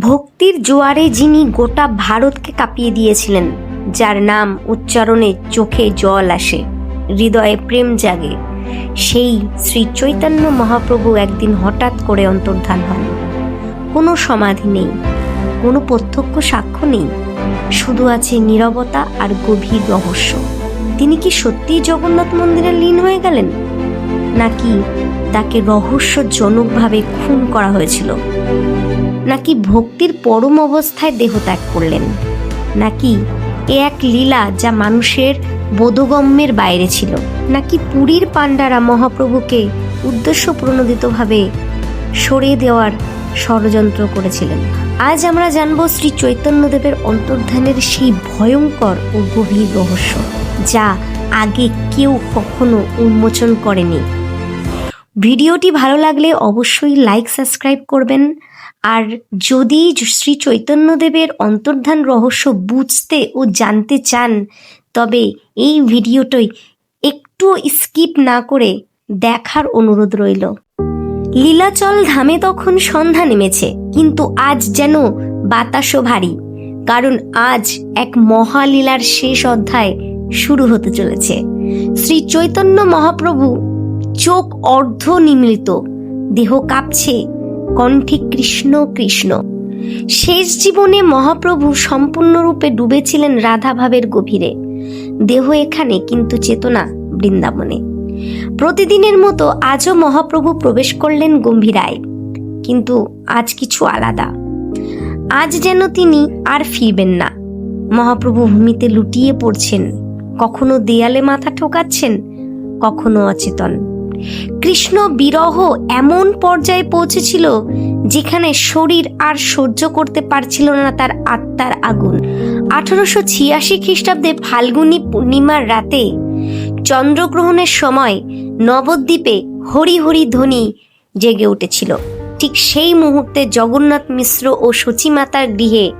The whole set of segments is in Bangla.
ভক্তির জোয়ারে যিনি গোটা ভারতকে কাঁপিয়ে দিয়েছিলেন, যার নাম উচ্চারণে চোখে জল আসে, হৃদয়ে প্রেম জাগে, সেই শ্রী চৈতন্য মহাপ্রভু একদিন হঠাৎ করে অন্তর্ধান হন। কোনো সমাধি নেই, কোনো প্রত্যক্ষ সাক্ষ্য নেই, শুধু আছে নীরবতা আর গভীর রহস্য। তিনি কি সত্যিই জগন্নাথ মন্দিরে লীন হয়ে গেলেন? নাকি তাকে রহস্যজনকভাবে খুন করা হয়েছিল? নাকি ভক্তির পরম অবস্থায় দেহ ত্যাগ করলেন? নাকি এ এক লীলা যা মানুষের বোধগম্যের বাইরে ছিল? নাকি পুরীর পাণ্ডারা মহাপ্রভুকে উদ্দেশ্য প্রণোদিতভাবে সরিয়ে দেওয়ার ষড়যন্ত্র করেছিলেন? আজ আমরা জানব শ্রী চৈতন্যদেবের অন্তর্ধানের সেই ভয়ঙ্কর ও গভীর রহস্য, যা আগে কেউ কখনো উন্মোচন করেনি। ভিডিওটি ভালো লাগলে অবশ্যই লাইক, সাবস্ক্রাইব করবেন। আর যদি শ্রী চৈতন্যদেবের অন্তর্ধান রহস্য বুঝতে ও জানতে চান, তবে এই ভিডিওটাই একটু স্কিপ না করে দেখার অনুরোধ রইল। লীলাচল ধামে তখন সন্ধ্যা নেমেছে, কিন্তু আজ যেন বাতাসও ভারী, কারণ আজ এক মহালীলার শেষ অধ্যায় শুরু হতে চলেছে। শ্রী চৈতন্য মহাপ্রভু চোখ অর্ধ নিমৃত দেহ কাঁপছে কণ্ঠে কৃষ্ণ কৃষ্ণ। শেষ জীবনে মহাপ্রভু সম্পূর্ণরূপে ডুবেছিলেন রাধাভাবের গভীরে। দেহ এখানে, কিন্তু চেতনা বৃন্দাবনে। প্রতিদিনের মতো আজও মহাপ্রভু প্রবেশ করলেন গম্ভীরায় কিন্তু আজ কিছু আলাদা। আজ যেন তিনি আর ফিরবেন না। মহাপ্রভু ভূমিতে লুটিয়ে পড়ছেন। কখনো দেয়ালে মাথা ঠোকাচ্ছেন, কখনো অচেতন। কৃষ্ণ বিরহ এমন পর্যায়ে পৌঁছেছিল যেখানে শরীর আর সহ্য করতে পারছিল না তার আত্মার আগুন। আঠারোশো ছিয়াশি খ্রিস্টাব্দে ফাল্গুনী পূর্ণিমার রাতে চন্দ্রগ্রহণের সময় নবদ্বীপে হরি হরি ধ্বনি জেগে উঠেছিল। ঠিক সেই মুহূর্তে জগন্নাথ মিশ্র ও সচিমাতার গৃহে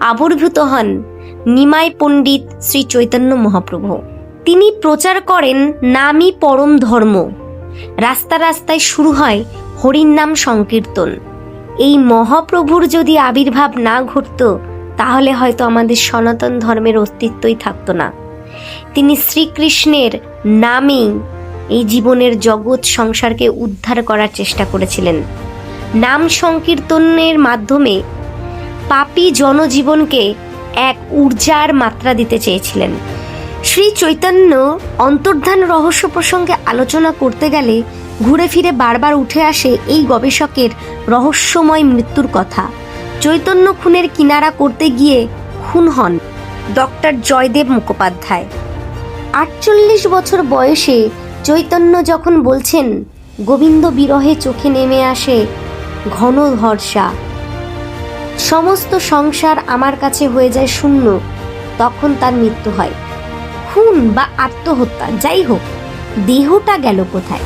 আবির্ভূত হন নিমাই পণ্ডিত শ্রী চৈতন্য মহাপ্রভু। তিনি প্রচার করেন নামই পরম ধর্ম। রাস্তা রাস্তায় শুরু হয় হরির নাম সংকীর্তন। এই মহাপ্রভুর যদি আবির্ভাব না ঘটত, তাহলে হয়তো আমাদের সনাতন ধর্মের অস্তিত্বই থাকতো না। তিনি শ্রীকৃষ্ণের নামেই এই জীবনের জগৎ সংসারকে উদ্ধার করার চেষ্টা করেছিলেন। নাম সংকীর্তনের মাধ্যমে পাপী জনজীবনকে এক ঊর্জার মাত্রা দিতে চেয়েছিলেন। শ্রী চৈতন্য অন্তর্ধান রহস্য প্রসঙ্গে আলোচনা করতে গেলে ঘুরে ফিরে বারবার উঠে আসে এই গবেষকের রহস্যময় মৃত্যুর কথা। চৈতন্য খুনের কিনারা করতে গিয়ে খুন হন ডক্টর জয়দেব মুখোপাধ্যায়। আটচল্লিশ বছর বয়সে চৈতন্য যখন বলছেন, গোবিন্দ বিরহে চোখে নেমে আসে ঘন ভরসা সমস্ত সংসার আমার কাছে হয়ে যায় শূন্য। তখন তার মৃত্যু হয়। খুন বা আত্মহত্যা, যাই হোক, দেহটা গেল কোথায়?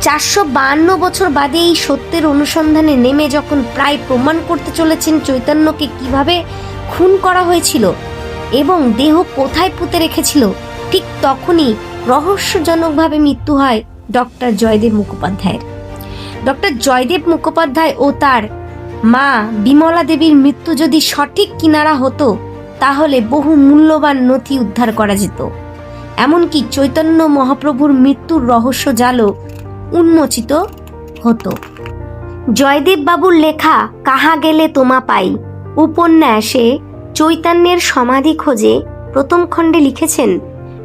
চারশো বাহান্ন বছর বাদে এই সত্যের অনুসন্ধানে নেমে যখন প্রায় প্রমাণ করতে চলেছেন চৈতন্যকে কীভাবে খুন করা হয়েছিল এবং দেহ কোথায় পুঁতে রেখেছিল, ঠিক তখনই রহস্যজনকভাবে মৃত্যু হয় ডক্টর জয়দেব মুখোপাধ্যায়ের। ডক্টর জয়দেব মুখোপাধ্যায় ও তার মা বিমলা দেবীর মৃত্যু যদি সঠিক কিনারা হতো তাহলে বহু মূল্যবান নথি উদ্ধার করা যেত। এমনকি চৈতন্য মহাপ্রভুর মৃত্যুর রহস্য জালও উন্মোচিত হতো। জয়দেব বাবুর লেখা কাহা গেলে তোমা পাই উপন্যাসে চৈতন্যের সমাধি খোঁজে প্রথম খণ্ডে লিখেছেন,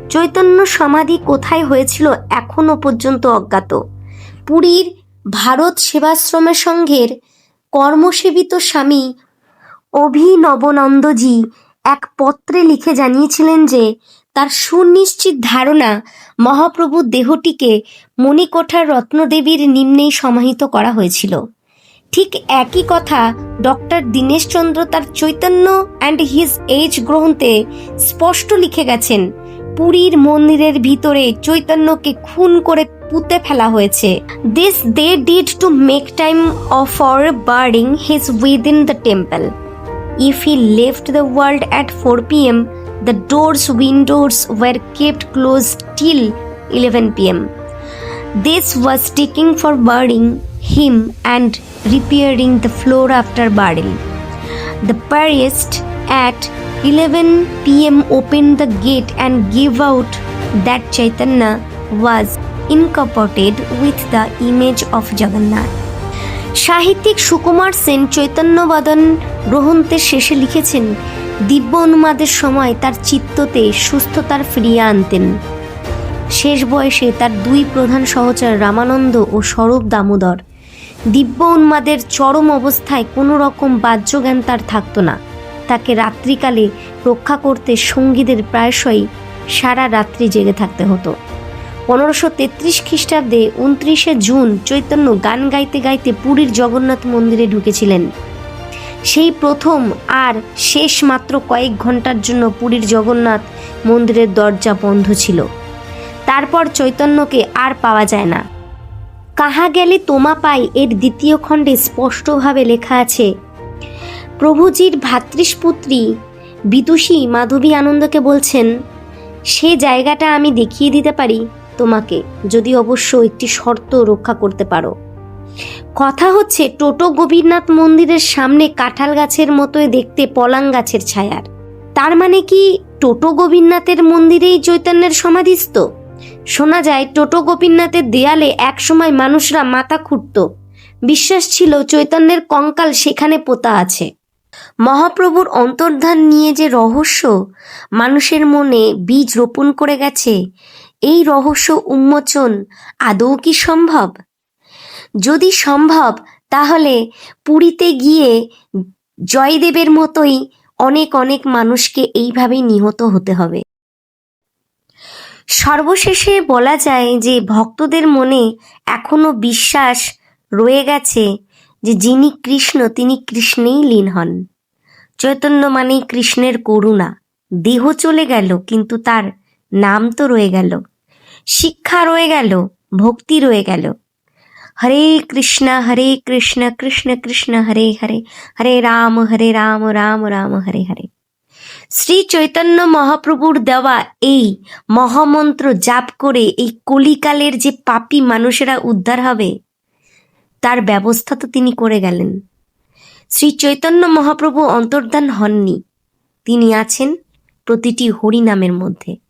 চৈতন্য সমাধি কোথায় হয়েছিল এখনও পর্যন্ত অজ্ঞাত। পুরীর ভারত সেবাশ্রমের সংঘের কর্মসেবিত স্বামী অভিনবনন্দজি এক পত্রে লিখে জানিয়েছিলেন যে, তার সুনিশ্চিত ধারণা মহাপ্রভু দেহটিকে মণিকোঠার রত্নদেবীর নিম্নেই সমাহিত করা হয়েছিল। ঠিক একই কথা ডক্টর দীনেশচন্দ্র তার চৈতন্য অ্যান্ড হিজ এজ গ্রন্থে স্পষ্ট লিখে গেছেন, পুরীর মন্দিরের ভিতরে চৈতন্যকে খুন করে পুঁতে ফেলা হয়েছে। This they did to make time of for burying his within the temple If he left the world at 4 pm, the doors windows were kept closed till 11 pm. This was taking for burning him and repairing the floor after burial. The priest at 11 pm opened the gate and gave out that Chaitanya was incorporated with the image of Jagannath. সাহিত্যিক সুকুমার সেন চৈতন্যবাদন গ্রহন্তের শেষে লিখেছেন, দিব্য অনুমাদের সময় তার চিত্ততে সুস্থতার ফিরিয়ে আনতেন। শেষ বয়সে তার দুই প্রধান সহচর রামানন্দ ও স্বরূপ দামোদর। দিব্য উন্মাদের চরম অবস্থায় কোনো রকম বাহ্যজ্ঞান তার থাকতো না। তাকে রাত্রিকালে রক্ষা করতে সঙ্গীদের প্রায়শই সারা রাত্রি জেগে থাকতে হতো। পনেরোশো তেত্রিশ খ্রিস্টাব্দে উনত্রিশে জুন চৈতন্য গান গাইতে গাইতে পুরীর জগন্নাথ মন্দিরে ঢুকেছিলেন। সেই প্রথম আর শেষ মাত্র কয়েক ঘণ্টার জন্য পুরীর জগন্নাথ মন্দিরের দরজা বন্ধ ছিল। তারপর চৈতন্যকে আর পাওয়া যায় না। কাহা গেলে তোমা পাই এর দ্বিতীয় খণ্ডে স্পষ্টভাবে লেখা আছে, প্রভুজির ভাতৃষ্পুত্রী বিদুষী মাধবী আনন্দকে বলছেন, সে জায়গাটা আমি দেখিয়ে দিতে পারি তোমাকে, যদি অবশ্য একটি শর্ত রক্ষা করতে পারো। কথা হচ্ছে, টোটো গোপীনাথ মন্দিরের সামনে কাঁঠাল গাছের মতোই দেখতে পলাং গাছের ছায়ার। তার মানে কি, টোটো গোপীনাথের মন্দিরেই চৈতন্যের সমাধিস্থ? শোনা যায়, টোটো গোপীনাথের দেয়ালে একসময় মানুষরা মাথা খুঁড়ত। বিশ্বাস ছিল, চৈতন্যের কঙ্কাল সেখানে পোতা আছে। মহাপ্রভুর অন্তর্ধান নিয়ে যে রহস্য, মানুষের মনে বীজ রোপণ করে গেছে এই রহস্য উন্মোচন আদৌ কি সম্ভব? যদি সম্ভব, তাহলে পুরীতে গিয়ে জয়দেবের মতোই অনেক অনেক মানুষকে এইভাবেই নিহত হতে হবে। সর্বশেষে বলা যায় যে ভক্তদের মনে এখনও বিশ্বাস রয়ে গেছে যে যিনি কৃষ্ণ, তিনি কৃষ্ণেই লীন হন। চৈতন্য মানেই কৃষ্ণের করুণা। দেহ চলে গেল, কিন্তু তার নাম তো রয়ে গেল। শিক্ষা রয়ে গেল, ভক্তি রয়ে গেল। হরে কৃষ্ণ হরে কৃষ্ণ কৃষ্ণ কৃষ্ণ, হরে হরে হরে রাম হরে রাম রাম রাম, হরে হরে। শ্রী চৈতন্য মহাপ্রভুর দেওয়া এই মহামন্ত্র জাপ করে এই কলিকালের যে পাপী মানুষেরা উদ্ধার হবে, তার ব্যবস্থা তো তিনি করে গেলেন। শ্রী চৈতন্য মহাপ্রভু অন্তর্ধান হননি। তিনি আছেন প্রতিটি হরিনামের মধ্যে।